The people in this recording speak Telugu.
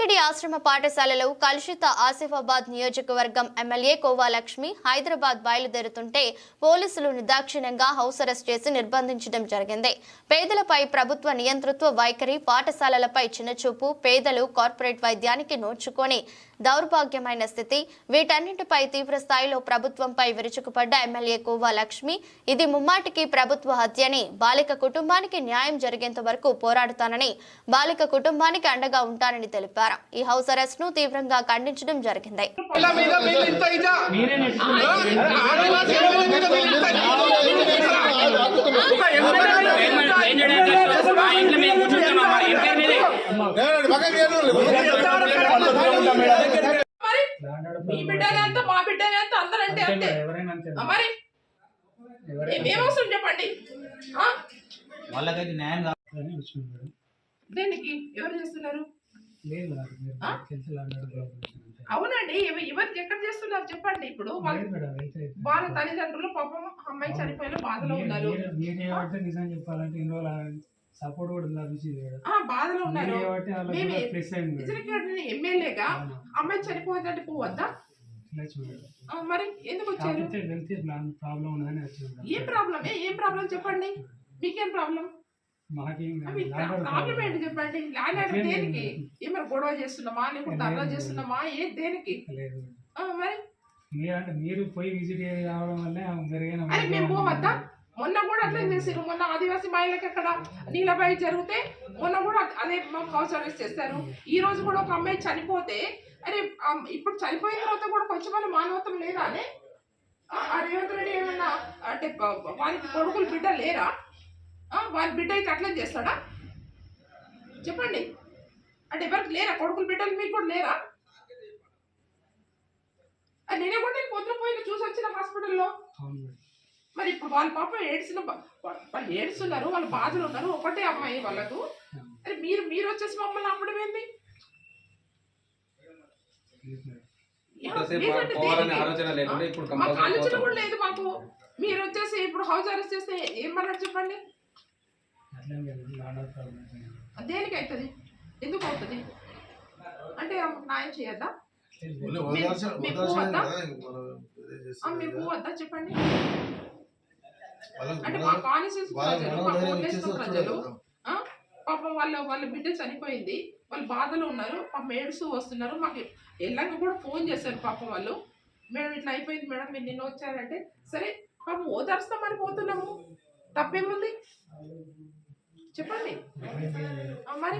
ఆశ్రమ పాఠశాలలో కలుషిత ఆసిఫాబాద్ నియోజకవర్గం ఎమ్మెల్యే కోవాలక్ష్మి హైదరాబాద్ బయలుదేరుతుంటే పోలీసులు నిర్దాక్షిణ్యంగా హౌస్ అరెస్ట్ చేసి నిర్బంధించడం జరిగింది. పేదలపై ప్రభుత్వ నియంతృత్వ వైఖరి పాఠశాలలపై చిన్నచూపు పేదలు కార్పొరేట్ వైద్యానికి నోచుకొని దౌర్భాగ్యమైన స్థితి వీటన్నింటిపై తీవ్ర స్థాయిలో ప్రభుత్వంపై విరుచుకుపడ్డ ఎమ్మెల్యే కోవాలక్ష్మి ఇది ముమ్మాటికి ప్రభుత్వ హత్యని బాలిక కుటుంబానికి న్యాయం జరిగేంత వరకు పోరాడుతానని బాలిక కుటుంబానికి అండగా ఉంటానని తెలిపారు. ఈ హౌస్ అరెస్ట్ను తీవ్రంగా ఖండించడం జరిగింది. మా బిడ్డనే అంత మా బిడ్డనే అంత అందరంటే అంతే. మరి? ఏ- ఏం అవసరం చెప్పండి? ఆ? వాళ్ళకైతే న్యాయం దేనికి? ఎవరు చేస్తున్నారు? అవునండి ఎవ- ఎవరికి ఎక్కడ చేస్తున్నారు చెప్పండి ఇప్పుడు? వాళ్ళ తల్లిదండ్రులు పాపం అమ్మాయి చనిపోయిన బాధలో ఉన్నారు. నిజం చెప్పాలంటే ఇన్ని రోజులు సపోర్ట్ కూడా బాధలో ఉన్నారు. ఎమ్మెల్యేగా. అమ్మాయి చనిపోయిందంటే పోవద్దా? మరి ఎందుకు వచ్చారు. ఏం ప్రాబ్లం ఏం ప్రాబ్లం చెప్పండి. మీకేం ప్రాబ్లం? ఏంటి చెప్పండి లేదు. దేనికి. ఏమైనా గొడవ చేస్తున్నామా? ధర్నా లేదు. చేస్తున్నామా? ఏ దేనికి? మరి? మీరంటే మీరు పోయి విజిట్ కావడం వల్లే మెరుగైన అరే మేము పోవద్దా? మొన్న కూడా అట్లే చేసారు మొన్న ఆదివాసీ మహిళలకు అక్కడ నీలబాయి జరిగితే మొన్న కూడా అదే మాకు హౌస్ అరెస్ట్ చేస్తారు. ఈ రోజు కూడా ఒక అమ్మాయి చనిపోతే అరే ఇప్పుడు చనిపోయిన తర్వాత కూడా కొంచెం మానవత్వం లేదా? అని రేవంత్ రెడ్డి ఏమన్నా అంటే వానికి కొడుకులు బిడ్డ లేరా? ఆ, వాని బిడ్డ అయితే అట్లా చేస్తాడా? చెప్పండి. అంటే ఎవరికి లేరా? కొడుకులు బిడ్డలు మీకు కూడా లేరా? నేనే కూడా నేను పొద్దున పోయిన చూసి వచ్చిన హాస్పిటల్లో. మరి ఇప్పుడు వాళ్ళ పాప ఏడ్చిన వా- వాళ్ళు ఏడుస్తున్నారు వాళ్ళ బాధలు ఉన్నారు ఒకటే అమ్మాయి వాళ్ళకు. అరే మీరు మీరు వచ్చేసి మమ్మల్ని అమ్మడం ఏంది? ఆలోచన. కూడా లేదు మాకు. మీరు వచ్చేసి ఇప్పుడు హౌస్ అరెస్ట్ చేస్తే ఏమన్నారు చెప్పండి అట్లేం లేదు లాండ్ ఆఫ్ ప్రాబ్లం అయితే. దేనికి అవుతుంది ఎందుకు అవుతుంది అంటే న్యాయం చేయొద్దా? మీకు వద్దా? చెప్పండి. అంటే మా కాన్స్టిట్యూన్స్ ప్రజలు మా ప్రజలు? పాపం వాళ్ళ వాళ్ళ బిడ్డ చనిపోయింది. వాళ్ళు బాధలో ఉన్నారు. పాపం ఏడుస్తూ వస్తున్నారు. మాకు ఎల్లంగా కూడా ఫోన్ చేశారు పాపం వాళ్ళు. మేడం ఇట్లా అయిపోయింది మేడం మీరు నిన్న వచ్చారంటే సరే పాపం ఓదార్స్తామని పోతున్నాము. తప్పేముంది? చెప్పండి. మరి?